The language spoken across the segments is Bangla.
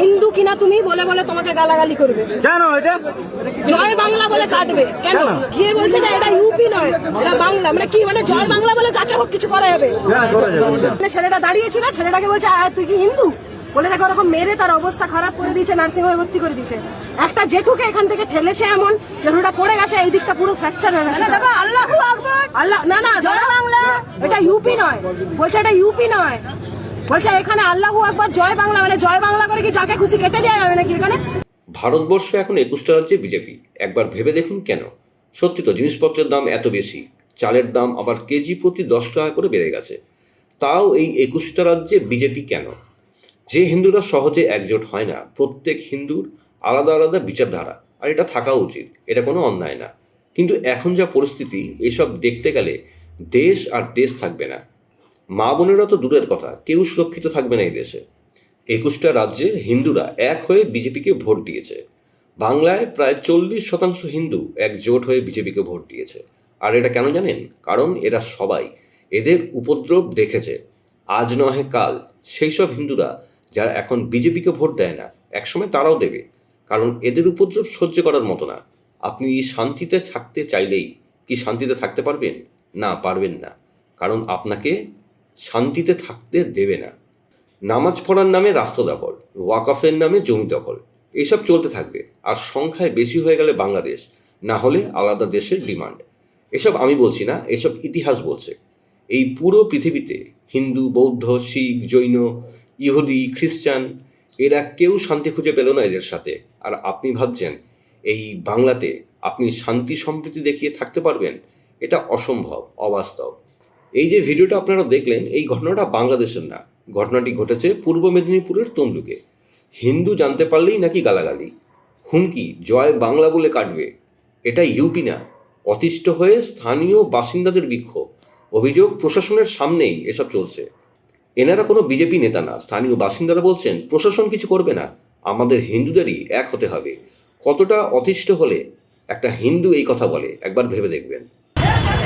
হিন্দু কিনা তুমি বলে বলে তোমাকে গালাগালি করবে। কেন এটা? জয় বাংলা বলে কাটবে। কেন? গিয়ে বলছে না এটা ইউপি নয় এটা বাংলা। মানে কি মানে জয় বাংলা বলে যাকে হোক কিছু করা যাবে। করা যাবে মানে ছেলেটা দাঁড়িয়েছিল ছেলেটাকে বলছে আয় তুই কি হিন্দু? বলে দেখো ওরকম মেরে তার অবস্থা খারাপ করে দিয়েছে নার্সিং হোমে ভর্তি করে দিয়েছে। একটা জেঠুকে এখান থেকে ঠেলেছে এমন জেঠুটা পড়ে গেছে এই দিকটা পুরো ফ্র্যাকচার হয়ে গেছে। আল্লাহ আল্লাহ না না জয় বাংলা। এটা ইউপি নয়। বলছে এটা ইউপি নয়। বলছে, এখানে আকবার, জয় বাংলা মানে জয় বাংলা করে কি যাকে খুশি কেটে দেওয়া যাবে নাকি এখানে? ভারতবর্ষে এখন একুশটা রাজ্যে বিজেপি। একবার ভেবে দেখুন কেন? সত্যি তো, জিনিসপত্রের দাম এত বেশি। চালের দাম আবার কেজি প্রতি দশ টাকা করে বেড়ে গেছে। তাও এই একুশটা রাজ্যে বিজেপি কেন? যে হিন্দুরা সহজে একজোট হয় না, প্রত্যেক হিন্দুর আলাদা আলাদা বিচারধারা, আর এটা থাকা উচিত, এটা কোনো অন্যায় না। কিন্তু এখন যা পরিস্থিতি, এসব দেখতে গেলে দেশ আর দেশ থাকবে না। মা বোনেরা তো দূরের কথা, কেউ সুরক্ষিত থাকবে না এই দেশে। একুশটা রাজ্যের হিন্দুরা এক হয়ে বিজেপিকে ভোট দিয়েছে। বাংলায় প্রায় চল্লিশ শতাংশ হিন্দু একজোট হয়ে বিজেপিকে ভোট দিয়েছে। আর এটা কেন জানেন? কারণ এরা সবাই এদের উপদ্রব দেখেছে। আজ নহে কাল, সেই সব হিন্দুরা যারা এখন বিজেপিকে ভোট দেয় না, একসময় তারাও দেবে। কারণ এদের উপদ্রব সহ্য করার মতো না। আপনি শান্তিতে থাকতে চাইলেই কি শান্তিতে থাকতে পারবেন? না পারবেন না। কারণ আপনাকে শান্তিতে থাকতে দেবে না। নামাজ পড়ার নামে রাস্তা দখল, ওয়াকফের নামে জমি দখল, এসব চলতে থাকবে। আর সংখ্যায় বেশি হয়ে গেলে বাংলাদেশ, না হলে আলাদা দেশের ডিমান্ড। এসব আমি বলছি না, এসব ইতিহাস বলছে। এই পুরো পৃথিবীতে হিন্দু, বৌদ্ধ, শিখ, জৈন, ইহুদি, খ্রিস্টান, এরা কেউ শান্তি খুঁজে পেল না এদের সাথে। আর আপনি ভাবছেন, এই বাংলাতে আপনি শান্তি সম্প্রীতি দেখিয়ে থাকতে পারবেন? এটা অসম্ভব, অবাস্তব। এই যে ভিডিওটা আপনারা দেখলেন, এই ঘটনাটা বাংলাদেশের না। ঘটনাটি ঘটেছে পূর্ব মেদিনীপুরের তমলুকে। হিন্দু জানতে পারলেই নাকি গালাগালি। হুমকি, জয় বাংলা বলে কাটবে। এটা ইউপি না। অতিষ্ঠ হয়ে স্থানীয় বাসিন্দাদের বিক্ষোভ। অভিযোগ প্রশাসনের সামনেই এসব চলছে। এনারা কোনো বিজেপি নেতা না। স্থানীয় বাসিন্দারা বলছেন, প্রশাসন কিছু করবে না। আমাদের হিন্দুদেরই এক হতে হবে। কতটা অতিষ্ঠ হলে একটা হিন্দু এই কথা বলে, একবার ভেবে দেখবেন।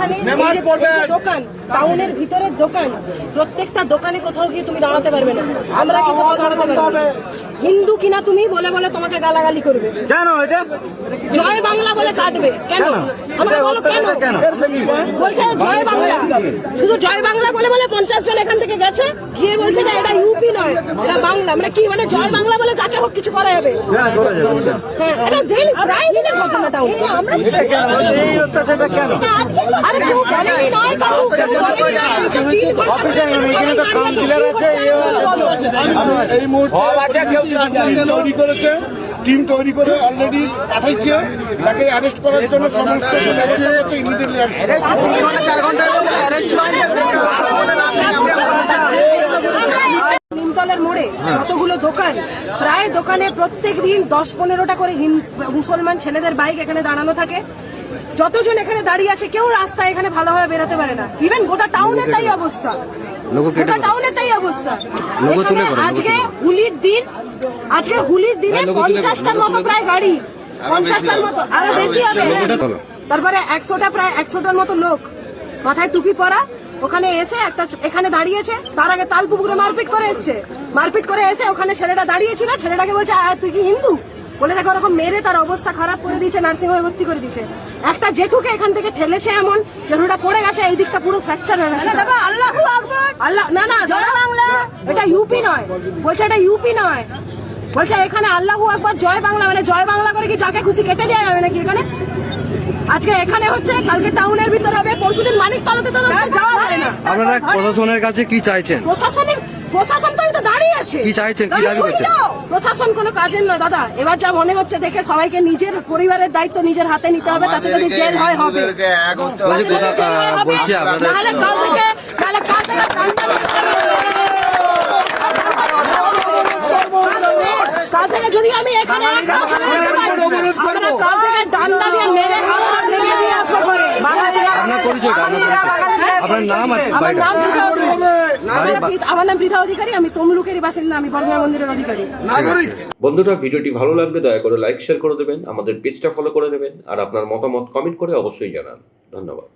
এখানে দোকান টাউনের ভিতরের দোকান প্রত্যেকটা দোকানে কোথাও গিয়ে তুমি দাঁড়াতে পারবে না। আমরা কি দাঁড়াতে পারব। হিন্দু কিনা তুমি বলে বলে তোমাকে গালাগালি করবে। কেন এটা? জয় বাংলা বলে কাটবে। কেন? আমাকে বলো কেন? কেন? বলছে জয় বাংলা। শুধু জয় বাংলা বলে বলে পঞ্চাশ জন এখান থেকে গেছে গিয়ে বলছে না এটা ইউপি নয় এটা বাংলা। মানে কি মানে জয় বাংলা বলে যাকে হোক কিছু করা যাবে। হ্যাঁ হ্যাঁ এটা daily প্রায় দিনের ঘটনাটা আমরা এটা কেন? এই অত্যাচারটা কেন? আরে কেউ বলেনি নয় এখানে তো কাউন্সিলর আছে এই মুহূর্তে তৈরি করেছে। টিম তৈরি করে অলরেডি পাঠাইছে। তাকে অ্যারেস্ট করার জন্য সমস্ত নিমতলের মোড়ে যতগুলো দোকান প্রায় দোকানে প্রত্যেক দিন দশ পনেরোটা করে মুসলমান ছেলেদের বাইক এখানে দাঁড়ানো থাকে। যতজন এখানে দাঁড়িয়ে আছে কেউ রাস্তায় এখানে ভালোভাবে বেরোতে পারে না। ইভেন গোটা টাউনের তাই অবস্থা। গোটা টাউনের তাই অবস্থা। আজকে হুলির দিন আজকে হুলির দিনে পঞ্চাশটার মতো প্রায় গাড়ি। পঞ্চাশটার মতো আরও বেশি হবে। তারপরে একশোটা প্রায় একশোটার মতো লোক। মাথায় টুপি পরা ওখানে এসে একটা এখানে দাঁড়িয়েছে তার আগে তাল পুকুরে মারপিট করে এসছে। মারপিট করে এসে ওখানে ছেলেটা দাঁড়িয়েছিল ছেলেটাকে বলছে আয় তুই কি হিন্দু? বলে দেখো ওরকম মেরে তার অবস্থা খারাপ করে দিয়েছে নার্সিং হোমে ভর্তি করে দিয়েছে। একটা জেঠুকে এখান থেকে ঠেলেছে এমন জেঠুটা পড়ে গেছে এই দিকটা পুরো ফ্র্যাকচার হয়ে গেছে। আল্লাহ আল্লাহ না না জয় বাংলা। এটা ইউপি নয়। বলছে এটা ইউপি নয়। বলছে এখানে আল্লাহু আকবার জয় বাংলা মানে জয় বাংলা করে কি যাকে খুশি কেটে দেওয়া যাবে নাকি এখানে? আজকে এখানে হচ্ছে কালকে টাউনের ভিতর হবে পরশুদিন মানিক তলাতে তো যাওয়া যাবে না। আপনারা প্রশাসনের কাছে কি চাইছেন? প্রশাসনের প্রশাসন তো তো দাঁড়িয়ে আছে কি চাইছেন? কি দাবি করছেন? প্রশাসন কোনো কাজের নয় দাদা এবার যা মনে হচ্ছে দেখে সবাইকে নিজের পরিবারের দায়িত্ব নিজের হাতে নিতে হবে তাতে যদি জেল হয় হবে বলছি হবে। বলছি আপনাদের- নাহলে কাল থেকে নাহলে কাল থেকে কাল থেকে যদি আমি এখানে কাল থেকে ডান্ডা দিয়ে মেরে হাত পা ভেঙে দিয়ে আসব ঘরে। আপনার পরিচয়টা আপনার পরিচয় আপনার নাম আর আমার নাম পৃথা অধিকারী। আমার নাম পৃথা অধিকারী আমি তমলুকেরই বাসিন্দা আমি বর্মা মন্দিরের অধিকারী। বন্ধুরা ভিডিওটি ভালো লাগলে দয়া করে লাইক শেয়ার করে দেবেন আমাদের পেজটা ফলো করে দেবেন আর আপনার মতামত কমেন্ট করে অবশ্যই জানান। ধন্যবাদ।